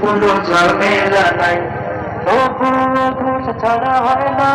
কোনো ঝামেলা নাই তবু ছাড়া হয় না